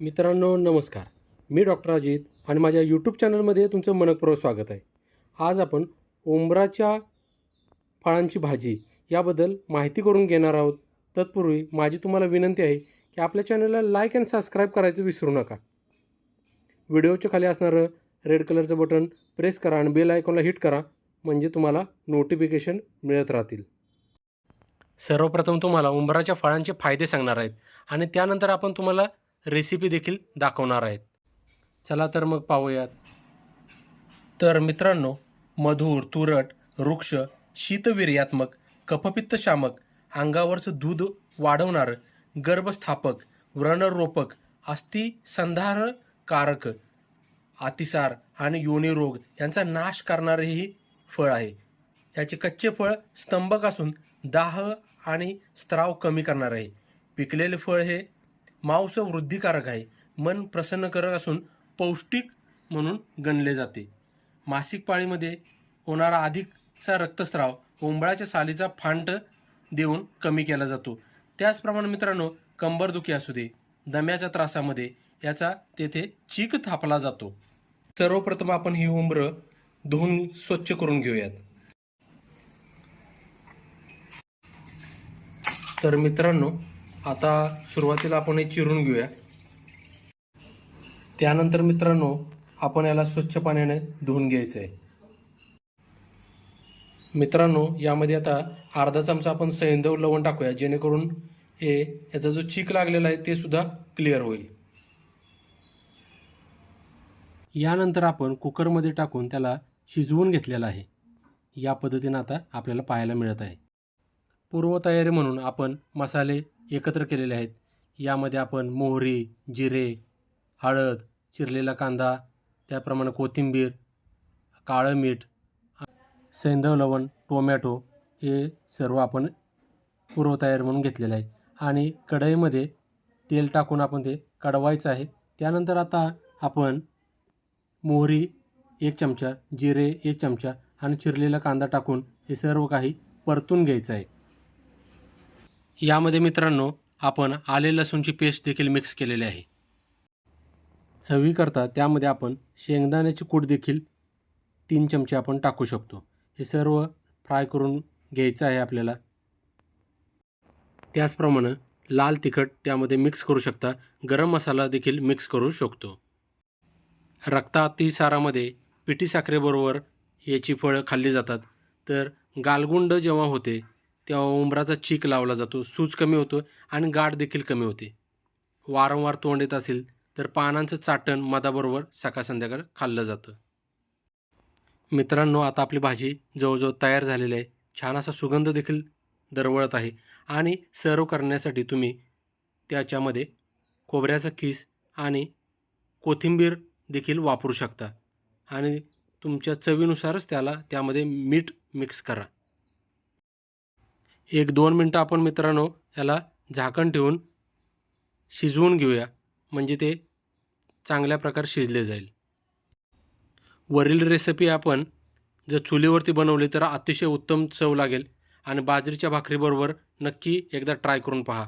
मित्रांनो नमस्कार. मी डॉक्टर अजित आणि माझ्या यूट्यूब चॅनलमध्ये तुमचं मनपूर्वक स्वागत आहे. आज आपण उंबराच्या फळांची भाजी याबद्दल माहिती करून घेणार आहोत. तत्पूर्वी माझी तुम्हाला विनंती आहे की आपल्या चॅनलला लाईक अँड सबस्क्राईब करायचं विसरू नका. व्हिडिओच्या खाली असणारं रेड कलरचं बटन प्रेस करा आणि बेल आयकॉनला हिट करा म्हणजे तुम्हाला नोटिफिकेशन मिळत राहतील. सर्वप्रथम तुम्हाला उंबराच्या फळांचे फायदे सांगणार आहेत आणि त्यानंतर आपण तुम्हाला रेसिपी देखील दाखवणार आहेत. चला तर मग पाहूयात. तर मित्रांनो मधुर तुरट वृक्ष शीतवीर्यात्मक कफपित्त शामक अंगावरचं दूध वाढवणारं गर्भस्थापक व्रणरोपक अस्थिसंधार कारक अतिसार आणि योनी रोग यांचा नाश करणारे ही फळ आहे. याचे कच्चे फळ स्तंभक असून दाह आणि स्त्राव कमी करणार आहे पिकलेले फळ हे मांस वृद्धिकारक आहे. मन प्रसन्न करत असून पौष्टिक म्हणून गणले जाते. मासिक पाळीमध्ये होणारा अधिकचा रक्तस्राव ओंबळाच्या सालीचा फांट देऊन कमी केला जातो. त्याचप्रमाणे मित्रांनो कंबरदुखी असू दे दम्याच्या त्रासामध्ये याचा तेथे चीक थापला जातो. सर्वप्रथम आपण ही उंबरं धुवून स्वच्छ करून घेऊयात. तर मित्रांनो आता सुरुवातीला आपण हे चिरून घेऊया. त्यानंतर मित्रांनो आपण याला स्वच्छ पाण्याने धुवून घ्यायचं आहे मित्रांनो यामध्ये आता अर्धा चमचा आपण सैंधव लवण टाकूया जेणेकरून हे याचा जो चीक लागलेला आहे ते सुद्धा क्लिअर होईल. यानंतर आपण कुकरमध्ये टाकून त्याला शिजवून घेतलेला आहे. या पद्धतीनं आता आपल्याला पाहायला मिळत आहे. पूर्वतयारी म्हणून आपण मसाले एकत्र केलेले आहेत. यामध्ये आपण मोहरी जिरे हळद चिरलेला कांदा त्याप्रमाणे कोथिंबीर काळं मीठ सैंधव लवण टोमॅटो हे सर्व आपण पूर्वतयार म्हणून घेतलेलं आहे. आणि कढईमध्ये तेल टाकून आपण ते कडवायचं आहे. त्यानंतर आता आपण मोहरी एक चमचा जिरे एक चमचा आणि चिरलेला कांदा टाकून हे सर्व काही परतून घ्यायचं आहे. यामध्ये मित्रांनो आपण आले लसूणची पेस्ट देखील मिक्स केलेली आहे. चवीकरता त्यामध्ये आपण शेंगदाण्याची कूट देखील तीन चमचे आपण टाकू शकतो. हे सर्व फ्राय करून घ्यायचं आहे आपल्याला. त्याचप्रमाणे लाल तिखट त्यामध्ये मिक्स करू शकता. गरम मसाला देखील मिक्स करू शकतो. रक्तातिसारामध्ये पिठी साखरेबरोबर याची फळं खाल्ली जातात. तर गालगुंड जेव्हा होते तेव्हा उंबराचा चीक लावला जातो सूज कमी होतो आणि गाठ देखील कमी होते. वारंवार तोंड येत असेल तर पानांचं चाटण मधाबरोबर सकाळ संध्याकाळ खाल्लं जातं. मित्रांनो आता आपली भाजी जवळजवळ तयार झालेली आहे. छान असा सुगंध देखील दरवळत आहे आणि सर्व करण्यासाठी तुम्ही त्याच्यामध्ये खोबऱ्याचा किस आणि कोथिंबीर देखील वापरू शकता आणि तुमच्या चवीनुसारच त्याला त्यामध्ये मीठ मिक्स करा. एक दोन मिनटं आपण मित्रांनो याला झाकण ठेवून शिजवून घेऊया. म्हणजे ते चांगल्या प्रकारे शिजले जाईल. वरील रेसिपी आपण जर चुलीवरती बनवली तर अतिशय उत्तम चव लागेल. आणि बाजरीच्या भाकरीबरोबर नक्की एकदा ट्राय करून पहा.